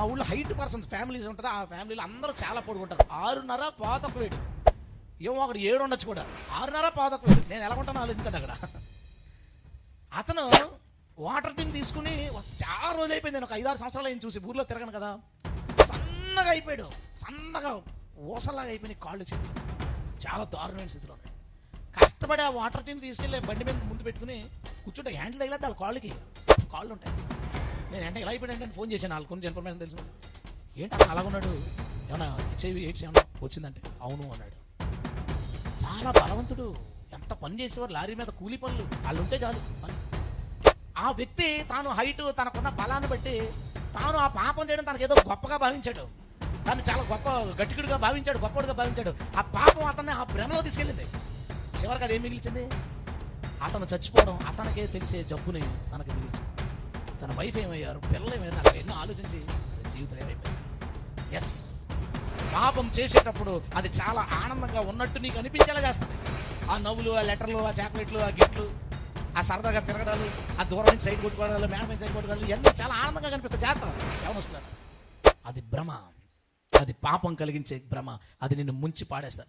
మా ఊళ్ళో height persons families ఉంటుంది. ఆ ఫ్యామిలీలో అందరూ చాలా పొడుగుంటారు ఆరున్నర పాతకు వేడు ఏమో అక్కడ ఏడు ఉండొచ్చు కూడా. ఆరున్నర పాతకు వేడు నేను ఎలా ఉంటానో ఆలోచించండి అక్కడ. అతను వాటర్ టీమ్ తీసుకుని చాలా రోజులు అయిపోయింది. నేను ఒక ఐదారు సంవత్సరాలు అయింది చూసి. ఊర్లో తిరగను కదా. సన్నగా అయిపోయాడు. సన్నగా ఊసలాగా అయిపోయినాయి కాళ్ళు చేతులు. చాలా దారుణమైన స్థితిలో ఉన్నాయి కష్టపడి ఆ వాటర్ టిన్ తీసుకెళ్ళి బండి మీద ముందు పెట్టుకుని కూర్చుంటే హ్యాండిల్ తగిలేదు వాళ్ళ కాళ్ళకి. కాళ్ళు ఉంటాయి నేను అంటే ఎలా అయిపోయాడు అంటే ఫోన్ చేశాను. వాళ్ళ గురించి ఇన్ఫర్మేషన్ తెలుసు ఏంటి అతను అలాగ ఉన్నాడు? ఏమన్నా హెచ్ఐవి ఎయిడ్స్ ఏమన్నా వచ్చిందంటే అవును అన్నాడు. చాలా బలవంతుడు. ఎంత పని చేసేవారు లారీ మీద కూలి పనులు. వాళ్ళు ఉంటే చాలు. పని ఆ వ్యక్తి తాను హైట్ తనకున్న బలాన్ని బట్టి తాను ఆ పాపం చేయడం తనకు ఏదో గొప్పగా భావించాడు. దాన్ని చాలా గొప్ప గట్టికుడిగా భావించాడు గొప్పడిగా భావించాడు. ఆ పాపం అతన్ని ఆ భ్రమలో తీసుకెళ్ళింది. చివరికి అది ఏం మిగిల్చింది? అతను చచ్చిపోవడం అతనికే తెలిసే జబ్బుని తనకి మిగిల్చింది. తన వైఫ్ ఏమయ్యారు పిల్లలు ఏమయ్యారు అలా ఎన్నో ఆలోచించి జీవితం ఏమైపోయింది ఎస్ పాపం చేసేటప్పుడు అది చాలా ఆనందంగా ఉన్నట్టు నీకు అనిపించేలా చేస్తుంది. ఆ నవ్వులు ఆ లెటర్లు ఆ చాక్లెట్లు ఆ గిఫ్ట్లు ఆ సరదాగా తిరగడాలు ఆ దూరం నుంచి సైడ్ కొట్టుకోవడాలు మేడ మీద సైడ్ కొట్టుకోవడాలు ఇవన్నీ చాలా ఆనందంగా కనిపిస్తాయి. జాగ్రత్త. ఎవరు అది భ్రమ. అది పాపం కలిగించే భ్రమ. అది నిన్ను ముంచి పాడేస్తుంది.